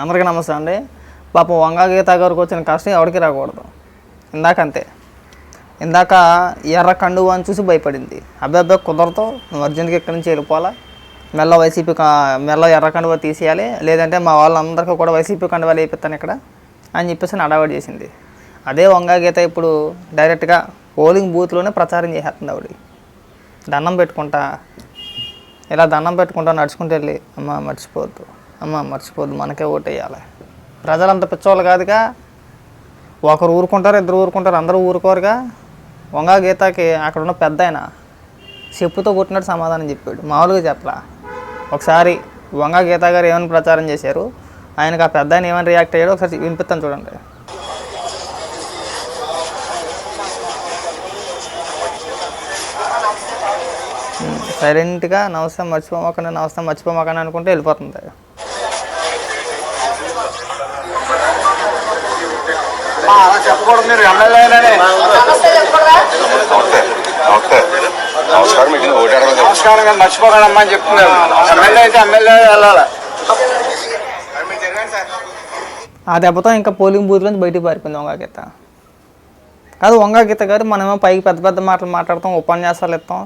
అందరికీ నమస్తే అండి. పాపం వంగా గీత గారికి వచ్చిన కష్టం ఎవరికి రాకూడదు. ఇందాక అంతే. ఇందాక ఎర్ర కండువా అని చూసి భయపడింది. అబ్బాయి అబ్బాయి కుదరతో నువ్వు అర్జెంట్గా ఇక్కడి నుంచి వెళ్ళిపోవాలా? మెల్ల వైసీపీ మెల్ల ఎర్ర కండువా తీసేయాలి. లేదంటే మా వాళ్ళందరికీ కూడా వైసీపీ కండువా లేపిస్తాను ఇక్కడ అని చెప్పేసి అడవాడు చేసింది. అదే వంగా గీత ఇప్పుడు డైరెక్ట్గా పోలింగ్ బూత్లోనే ప్రచారం చేసేస్తుంది ఆవిడ. దండం పెట్టుకుంటా. ఇలా దండం పెట్టుకుంటా నడుచుకుంటూ వెళ్ళి. అమ్మ మర్చిపోవద్దు. అమ్మ మర్చిపోద్దు మనకే ఓటేయాలి. ప్రజలంత పిచ్చోళ్ళు కాదుగా. ఒకరు ఊరుకుంటారు ఇద్దరు ఊరుకుంటారు అందరూ ఊరుకోరుగా. వంగా గీతాకి అక్కడ ఉన్న పెద్ద ఆయన చెప్పుతో కొట్టినట్టు సమాధానం చెప్పాడు. మామూలుగా చెప్పలా ఒకసారి వంగా గీత గారు ఏమని ప్రచారం చేశారు? ఆయనకు ఆ పెద్ద ఆయన ఏమని రియాక్ట్ అయ్యాడో ఒకసారి వినిపిస్తాను చూడండి. సైలెంట్గా నమస్తే మర్చిపోమాకండి నమస్తే మర్చిపోమాకండి అనుకుంటే వెళ్ళిపోతుంది. అలా చెప్పకూడదు మీరు ఎమ్మెల్యేనే నమస్తే నమస్తే నమస్కారం మీకు ఓటు అడగదు నమస్కారం కానీ మర్చిపోకండి అమ్మా అని చెప్తున్నారు. ఎమ్మెల్యే అయితే ఎమ్మెల్యే వెళ్ళాలి? ఆ దెబ్బతో ఇంకా పోలింగ్ బూత్ నుంచి బయటికి పారిపోయింది వంగా గీత కాదు వంగా గీత గారు మనమేమో పైకి పెద్ద పెద్ద మాటలు మాట్లాడతాం ఉపన్యాసాలు ఇస్తాం.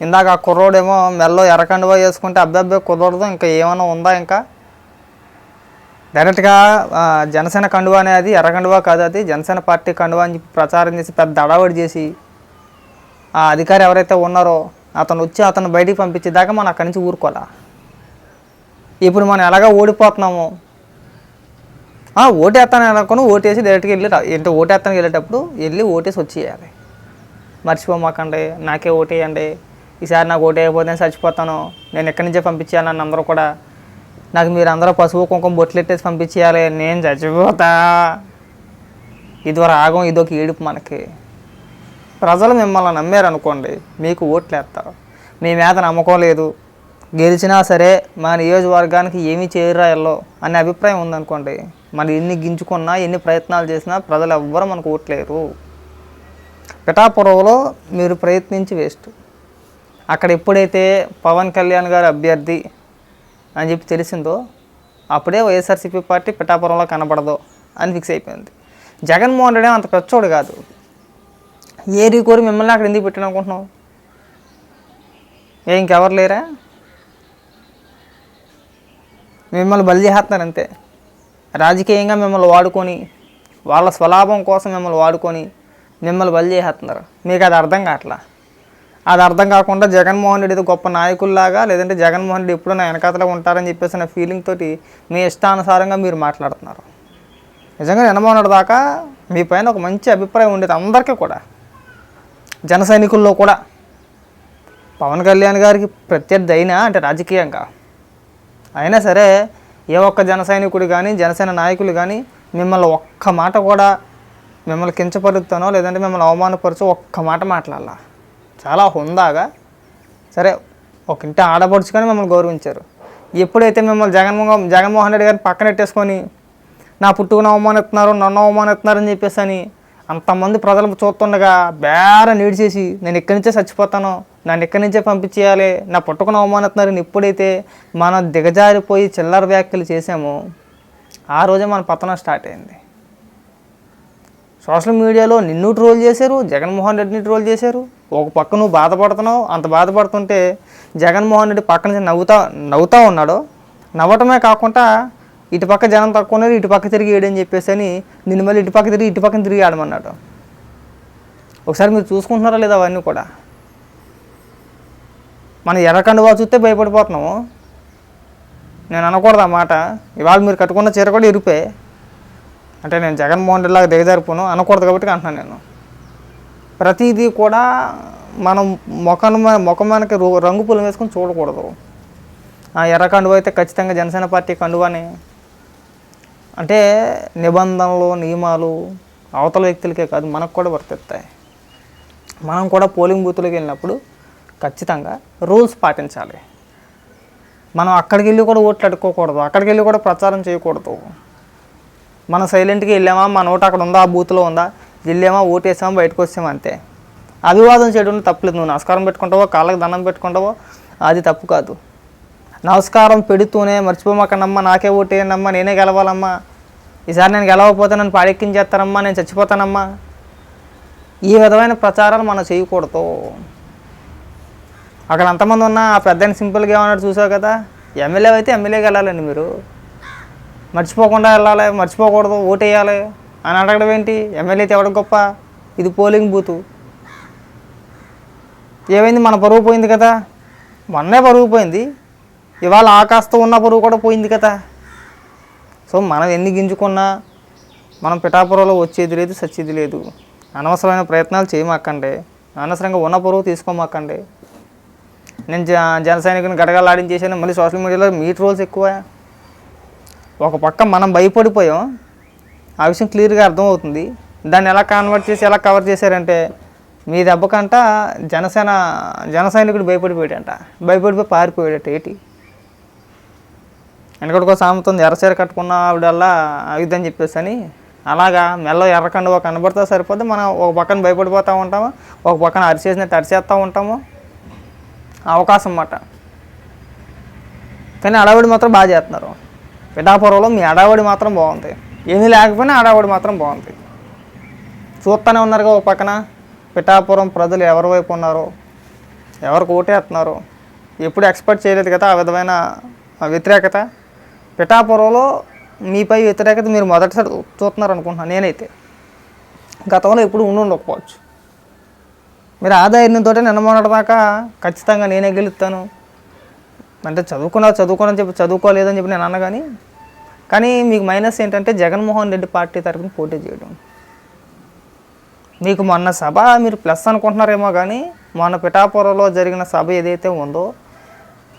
ఇందాక ఆ కుర్రోడేమో మెల్లో ఎర్రకండువా వేసుకుంటే అబ్బాయి కుదరదు ఇంకా ఏమైనా ఉందా ఇంకా? డైరెక్ట్గా జనసేన కండువా అనేది ఎర్ర కండువా కాదు అది. జనసేన పార్టీ కండువా అని ప్రచారం చేసి పెద్ద అడవడి చేసి ఆ అధికారి ఎవరైతే ఉన్నారో అతను వచ్చి అతను బయటికి పంపించేదాకా మనం అక్కడి నుంచి ఊరుకోవాలా? ఇప్పుడు మనం ఎలాగ ఓడిపోతున్నాము ఆ, ఓటేస్తాను అనుకుని ఓటేసి డైరెక్ట్గా వెళ్ళి రా- ఏంటో ఓటేస్తానికి వెళ్ళేటప్పుడు వెళ్ళి ఓటేసి వచ్చేయాలి. మర్చిపోమాకండి నాకే ఓటేయండి ఈసారి నాకు ఓటేయకపోతే నేను చచ్చిపోతాను నేను ఎక్కడి నుంచే పంపించాను నన్ను అందరూ కూడా నాకు మీరు అందరూ పసుపు కుంకుమ బొట్లెట్టేసి పంపించేయాలి నేను చచ్చిపోతా. ఇది రాగం ఇదొక ఏడుపు మనకి. ప్రజలు మిమ్మల్ని నమ్మారు అనుకోండి మీకు ఓట్లేస్తారు మీ మీద నమ్మకం లేదు. గెలిచినా సరే మా నియోజకవర్గానికి ఏమీ చేయరా ఎల్లో అనే అభిప్రాయం ఉందనుకోండి మనం ఎన్ని గింజుకున్నా ఎన్ని ప్రయత్నాలు చేసినా ప్రజలు ఎవ్వరూ మనకు ఓట్లేరు. పిఠాపురంలో మీరు ప్రయత్నించి వేస్ట్. అక్కడ ఎప్పుడైతే పవన్ కళ్యాణ్ గారు అభ్యర్థి అని చెప్పి తెలిసిందో అప్పుడే వైఎస్ఆర్సీపీ పార్టీ పిఠాపురంలో కనబడదు అని ఫిక్స్ అయిపోయింది. జగన్మోహన్ రెడ్డి అంత పెచ్చోడు కాదు. ఏరి కోరి మిమ్మల్ని అక్కడ ఎందుకు పెట్టాను అనుకుంటున్నావు? ఏ ఇంకెవరు లేరా? మిమ్మల్ని బలి చేస్తున్నారు అంతే. రాజకీయంగా మిమ్మల్ని వాడుకొని వాళ్ళ స్వలాభం కోసం మిమ్మల్ని వాడుకొని మిమ్మల్ని బలి చేస్తున్నారు. మీకు అది అర్థం కావట్లా? అది అర్థం కాకుండా జగన్మోహన్ రెడ్డి గొప్ప నాయకుల్లాగా లేదంటే జగన్మోహన్ రెడ్డి ఎప్పుడూ నా వెనకాతలో ఉంటారని చెప్పేసి నా ఫీలింగ్ తోటి మీ ఇష్టానుసారంగా మీరు మాట్లాడుతున్నారు. నిజంగా జగన్మోహన్ దాకా మీ పైన ఒక మంచి అభిప్రాయం ఉండేది అందరికీ కూడా. జన సైనికుల్లో కూడా. పవన్ కళ్యాణ్ గారికి ప్రత్యర్థి అయినా అంటే రాజకీయంగా. అయినా సరే ఏ ఒక్క జన సైనికుడు కానీ జనసేన నాయకులు కానీ మిమ్మల్ని ఒక్క మాట కూడా మిమ్మల్ని కించపరుస్తానో లేదంటే మిమ్మల్ని అవమానపరచో ఒక్క మాట మాట్లాడాల. చాలా హుందాగా. సరే ఒక ఇంటి ఆడపడుచుకొని మిమ్మల్ని గౌరవించారు. ఎప్పుడైతే మిమ్మల్ని జగన్మోహన్ జగన్మోహన్ రెడ్డి గారిని పక్కన పెట్టేసుకొని నా పుట్టుకుని అవమానిస్తున్నారు నన్ను అవమానిస్తున్నారని చెప్పేసి అని అంతమంది ప్రజలు చూస్తుండగా బేర నీడిచేసి నేను ఇక్కడి నుంచే చచ్చిపోతాను నన్ను ఇక్కడి నుంచే పంపించేయాలి నా పుట్టుకుని అవమానిస్తున్నారని ఎప్పుడైతే మనం దిగజారిపోయి చిల్లర వ్యాఖ్యలు చేసామో ఆ రోజే మన పతనం స్టార్ట్ అయింది. సోషల్ మీడియాలో నిన్ను ట్రోల్ చేశారు జగన్మోహన్ రెడ్డిని ట్రోల్ చేశారు. ఒక పక్క నువ్వు బాధపడుతున్నావు అంత బాధపడుతుంటే జగన్మోహన్ రెడ్డి పక్క నుంచి నవ్వుతా నవ్వుతా ఉన్నాడు. నవ్వటమే కాకుండా ఇటు పక్క జనం తక్కువ ఉన్నారు ఇటు పక్క తిరిగి ఏడని చెప్పేసి అని నిన్ను మళ్ళీ ఇటు పక్క తిరిగి ఇటు పక్కన తిరిగి ఆడమన్నాడు ఒకసారి మీరు చూసుకుంటున్నారా లేదా అవన్నీ కూడా? మన ఎర్రకండువా చూస్తే భయపడిపోతున్నాము. నేను అనకూడదు ఆ మాట. ఇవాళ మీరు కట్టుకున్న చీర కూడా ఇరిపే. అంటే నేను జగన్మోహన్ రెడ్డి లాగా దిగజారిపోను అనకూడదు కాబట్టి అంటున్నాను నేను. ప్రతిదీ కూడా మనం ముఖం ముఖం మనకి రంగు పులం వేసుకొని చూడకూడదు. ఆ ఎర్ర కండువ అయితే ఖచ్చితంగా జనసేన పార్టీ కండువని. అంటే నిబంధనలు నియమాలు అవతల వ్యక్తులకే కాదు మనకు కూడా వర్తిస్తాయి. మనం కూడా పోలింగ్ బూత్లోకి వెళ్ళినప్పుడు ఖచ్చితంగా రూల్స్ పాటించాలి. మనం అక్కడికి వెళ్ళి కూడా ఓట్లు అడుక్కోకూడదు అక్కడికి వెళ్ళి కూడా ప్రచారం చేయకూడదు. మనం సైలెంట్గా వెళ్ళామా? మన ఓటు అక్కడ ఉందా? ఆ బూత్లో ఉందా? వెళ్ళామా? ఓటేసామా? బయటకు వచ్చామా అంతే. అభివాదం చేయడం తప్పలేదు. నువ్వు నమస్కారం పెట్టుకుంటావో కాళ్ళకి దండం పెట్టుకుంటావో అది తప్పు కాదు. నమస్కారం పెడుతూనే మర్చిపోమాకనమ్మా నాకే ఓటేయనమ్మా నేనే గెలవాలమ్మా. ఈసారి నేను గెలవకపోతే నన్ను పాడెక్కించేస్తారమ్మా నేను చచ్చిపోతానమ్మా. ఈ విధమైన ప్రచారాలు మనం చేయకూడదు. అక్కడ అంతమంది ఉన్నా ఆ పెద్ద సింపుల్గా ఏమన్నాడు చూసావు కదా? ఎమ్మెల్యే అయితే ఎమ్మెల్యే వెళ్ళాలండి మీరు. మర్చిపోకుండా వెళ్ళాలి మర్చిపోకూడదు ఓటేయాలి అని అడగడం ఏంటి? ఎమ్మెల్యే తేవడం గొప్ప? ఇది పోలింగ్ బూతు. ఏమైంది? మన పరువు పోయింది కదా. మొన్నే పరువు పోయింది. ఇవాళ ఆకాశతో ఉన్న పరువు కూడా పోయింది కదా. సో మనం ఎన్ని గింజుకున్నా మనం పిఠాపురంలో వచ్చేది లేదు సచ్చేది లేదు. అనవసరమైన ప్రయత్నాలు చేయమాకండి. అనవసరంగా ఉన్న పరువు తీసుకోమాకండి. నేను జ జన సైనికుని గడగలాడించేసాను మళ్ళీ సోషల్ మీడియాలో మీ ట్రోల్స్ ఎక్కువ. ఒక పక్క మనం భయపడిపోయాం. ఆ విషయం క్లియర్గా అర్థమవుతుంది. దాన్ని ఎలా కన్వర్ట్ చేసి ఎలా కవర్ చేశారంటే మీ దెబ్బకంట జనసేన జన సైనికుడు భయపడిపోయాడంట. భయపడిపోయి పారిపోయాడట ఏటి. వెనకడికో సామెత ఎర్రచీర కట్టుకున్న ఆవిడల్లా ఆయుధని చెప్పేసి అని అలాగా మెల్ల ఎర్రకండువ కనబడితే సరిపోతే మనం ఒక పక్కన భయపడిపోతూ ఉంటాము? ఒక పక్కన అరిచేసినట్టు అరిచేస్తూ ఉంటాము? అవకాశం అన్నమాట. కానీ అడవిడి మాత్రం బాగా చేస్తున్నారు. పిఠాపురంలో మీ అడావడి మాత్రం బాగుంది. ఏమీ లేకపోయినా అడావడి మాత్రం బాగుంది. చూస్తూనే ఉన్నారుగా ఒక పక్కన. పిఠాపురం ప్రజలు ఎవరి వైపు ఉన్నారో? ఎవరికి ఓటేస్తున్నారు? ఎప్పుడు ఎక్స్పెక్ట్ చేయలేదు కదా ఆ విధమైన ఆ వ్యతిరేకత? పిఠాపురంలో మీపై వ్యతిరేకత మీరు మొదటిసారి చూస్తున్నారు అనుకుంటున్నాను నేనైతే. గతంలో ఎప్పుడు ఉండి ఉండకపోవచ్చు. మీరు ఆదాయంతో నిన్న మొన్నటిదాకా ఖచ్చితంగా నేనే గెలుస్తాను. అంటే చదువుకున్నా చదువుకోనని చెప్పి చదువుకోలేదని చెప్పి నేను అన్న కానీ కానీ మీకు మైనస్ ఏంటంటే జగన్మోహన్ రెడ్డి పార్టీ తరఫున పోటీ చేయడం. మీకు మొన్న సభ మీరు ప్లస్ అనుకుంటున్నారేమో కానీ మొన్న పిఠాపురంలో జరిగిన సభ ఏదైతే ఉందో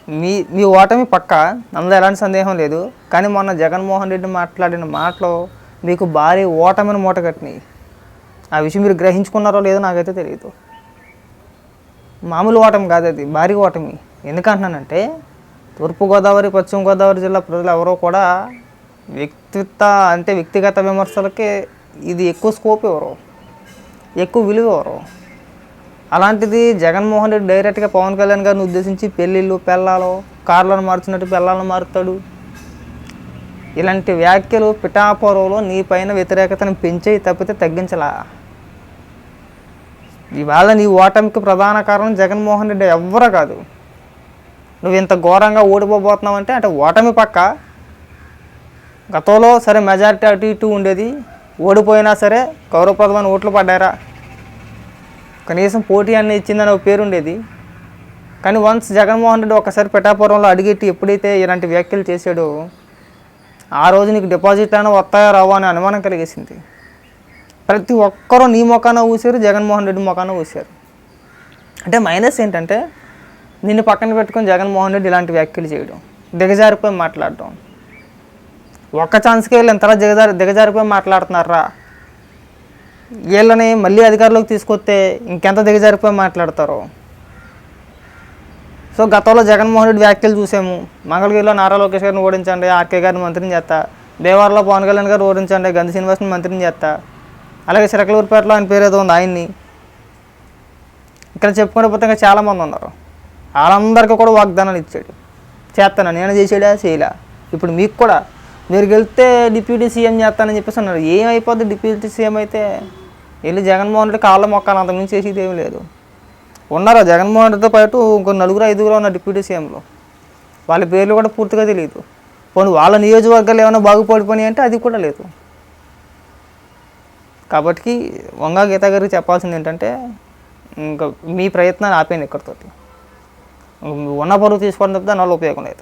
మీ మీ ఓటమి పక్క అందులో ఎలాంటి సందేహం లేదు. కానీ మొన్న జగన్మోహన్ రెడ్డి మాట్లాడిన మాటలు మీకు భారీ ఓటమిని మూట కట్టినాయి. ఆ విషయం మీరు గ్రహించుకున్నారో లేదో నాకైతే తెలియదు. మామూలు ఓటమి కాదు అది భారీ ఓటమి. ఎందుకంటున్నానంటే తూర్పుగోదావరి పశ్చిమ గోదావరి జిల్లా ప్రజలు ఎవరో కూడా వ్యక్తిత్వ అంటే వ్యక్తిగత విమర్శలకి ఇది ఎక్కువ స్కోప్ ఎవరు? ఎక్కువ విలువ ఎవరు? అలాంటిది జగన్మోహన్ రెడ్డి డైరెక్ట్గా పవన్ కళ్యాణ్ గారిని ఉద్దేశించి పెళ్ళిళ్ళు పెళ్ళాలు కార్లను మార్చినట్టు పెళ్ళాలను మారుతాడు. ఇలాంటి వ్యాఖ్యలు పిఠాపురంలో నీ పైన వ్యతిరేకతను పెంచేయి తప్పితే తగ్గించలా? ఇవాళ నీ ఓటమికి ప్రధాన కారణం జగన్మోహన్ రెడ్డి ఎవ్వరు కాదు. నువ్వు ఇంత ఘోరంగా ఓడిపోబోతున్నావు అంటే అంటే ఓటమి పక్క గతంలో సరే మెజారిటీ అటు ఇటు ఉండేది. ఓడిపోయినా సరే గౌరవప్రదమైన ఓట్లు పడ్డారా కనీసం పోటీ అన్న ఇచ్చిందని ఒక పేరు ఉండేది. కానీ వన్స్ జగన్మోహన్ రెడ్డి ఒకసారి పిఠాపురంలో అడిగెట్టి ఎప్పుడైతే ఇలాంటి వ్యాఖ్యలు చేశాడో ఆ రోజు నీకు డిపాజిట్ అయినా వస్తాయో రావో అనే అనుమానం కలిగేసింది. ప్రతి ఒక్కరూ నీ మొఖాన ఊసారు జగన్మోహన్ రెడ్డి మొఖాన ఊసారు అంటే మైనస్ ఏంటంటే నిన్ను పక్కన పెట్టుకొని జగన్మోహన్ రెడ్డి ఇలాంటి వ్యాఖ్యలు చేయడం. దిగజారిపోయి మాట్లాడడం. ఒక్క ఛాన్స్కి వీళ్ళు ఎంతలా దిగజారి దిగజారిపోయి మాట్లాడుతున్నారా? వీళ్ళని మళ్ళీ అధికారంలోకి తీసుకొస్తే ఇంకెంత దిగజారిపోయి మాట్లాడతారు? సో గతంలో జగన్మోహన్ రెడ్డి వ్యాఖ్యలు చూసాము. మంగళగిరిలో నారా లోకేష్ గారిని ఓడించండి ఆర్కే గారిని మంత్రిని చేస్తా. దేవారలో పవన్ కళ్యాణ్ గారు ఓడించండి గంధి శ్రీనివాస్ని మంత్రిని చేస్తా. అలాగే చిరకలూరుపేటలో ఆయన పేరు ఏదో ఉంది ఆయన్ని. ఇక్కడ చెప్పుకుంటే పోతే ఇంకా చాలామంది ఉన్నారు. వాళ్ళందరికీ కూడా వాగ్దానాలు ఇచ్చాడు. చేస్తాను? నేను చేసాడా? చేయలే. ఇప్పుడు మీకు కూడా మీరు గెలిస్తే డిప్యూటీ సీఎం చేస్తానని చెప్పేసి అన్నారు. ఏమైపోద్ది డిప్యూటీ సీఎం అయితే? వెళ్ళి జగన్మోహన్ రెడ్డి కాళ్ళ మొక్కలు అంతకుమించి చేసేది ఏమీ లేదు. ఉన్నారు? జగన్మోహన్ రెడ్డితో పాటు ఇంకో నలుగురు ఐదుగురు ఉన్నారు డిప్యూటీ సీఎంలో. వాళ్ళ పేర్లు కూడా పూర్తిగా తెలియదు పోనీ వాళ్ళ నియోజకవర్గాలు ఏమైనా బాగుపడిపోయినాయి అంటే అది కూడా లేదు. కాబట్టి వంగా గీత గారికి చెప్పాల్సింది ఏంటంటే ఇంకా మీ ప్రయత్నాన్ని ఆపేయండి ఇక్కడితోటి. ఉన్న పరువు తీసుకోవడం తప్పితే దానివల్ల ఉపయోగం లేదు.